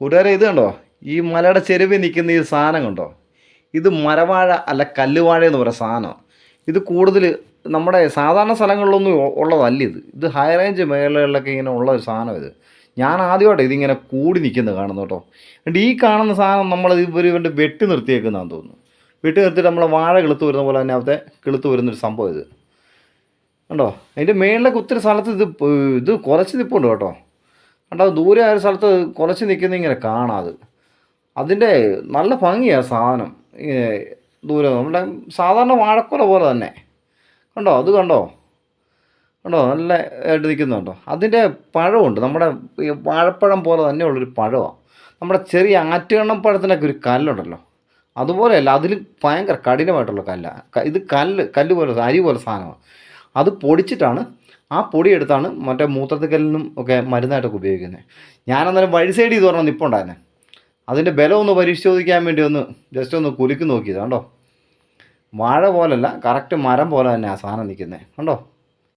കൂട്ടുകാരെ ഇത് കണ്ടോ? ഈ മലയുടെ ചെരുവിൽ നിൽക്കുന്ന ഈ സാധനം കണ്ടോ? ഇത് മരവാഴ അല്ല കല്ലുവാഴ എന്ന് പറയുന്ന സാധനം. ഇത് കൂടുതൽ നമ്മുടെ സാധാരണ സ്ഥലങ്ങളിലൊന്നും ഉള്ളതല്ല ഇത്. ഇത് ഹൈ റേഞ്ച് മേഖലകളിലൊക്കെ ഇങ്ങനെ ഉള്ള ഒരു സാധനം ഇത്. ഞാൻ ആദ്യമായിട്ട് ഇതിങ്ങനെ കൂടി നിൽക്കുന്നത് കാണുന്നു കേട്ടോ. എന്നിട്ട് ഈ കാണുന്ന സാധനം നമ്മൾ ഇവർ ഇവന്റെ വെട്ടി നിർത്തിയേക്കുന്നതാണെന്ന് തോന്നുന്നു. വെട്ടി നിർത്തിയിട്ട് നമ്മളെ വാഴ കിളുത്ത് വരുന്ന പോലെ തന്നെ അവിടുത്തെ കിളുത്ത് വരുന്നൊരു സംഭവം ഇത്. കണ്ടോ? അതിന്റെ മേളിലൊക്കെ ഒത്തിരി സ്ഥലത്ത് ഇത് ഇത് കുറച്ച് നിൽപ്പുണ്ട് കേട്ടോ. കണ്ടോ ദൂരെ ആ ഒരു സ്ഥലത്ത് കുറച്ച് നിൽക്കുന്ന ഇങ്ങനെ കാണാത് അത്. അതിന്റെ നല്ല ഭംഗിയാണ് സാധനം. ദൂരെ നമ്മുടെ സാധാരണ വാഴക്കുല പോലെ തന്നെ. കണ്ടോ? അത് കണ്ടോ? കണ്ടോ? നല്ല ആയിട്ട് നിൽക്കുന്നുണ്ടോ അതിന്റെ പഴമുണ്ട്. നമ്മുടെ വാഴപ്പഴം പോലെ തന്നെയുള്ളൊരു പഴമാണ് നമ്മുടെ ചെറിയ ആറ്റുകണ്ണം പഴത്തിനൊക്കെ ഒരു കല്ലുണ്ടല്ലോ. അതുപോലെയല്ല അതിൽ ഭയങ്കര കഠിനമായിട്ടുള്ള കല്ലാണ് ഇത് കല്ല് കല്ല് പോലെ അരി പോലെ സാധനമാണ്. അത് പൊടിച്ചിട്ടാണ് ആ പൊടി എടുത്താണ് മറ്റേ മൂത്രത്തിക്കലിനും ഒക്കെ മരുന്നായിട്ടൊക്കെ ഉപയോഗിക്കുന്നത്. ഞാനന്നേരം വഴി സൈഡിൽ ഇത് പറഞ്ഞാൽ നിപ്പുണ്ടായിരുന്നേ. അതിന്റെ ബലം ഒന്ന് പരിശോധിക്കാൻ വേണ്ടി ഒന്ന് ജസ്റ്റ് ഒന്ന് കുലുക്കി നോക്കിയത് കണ്ടോ? വാഴ പോലല്ല കറക്റ്റ് മരം പോലെ തന്നെ ആ സാധനം നിൽക്കുന്നത് കണ്ടോ?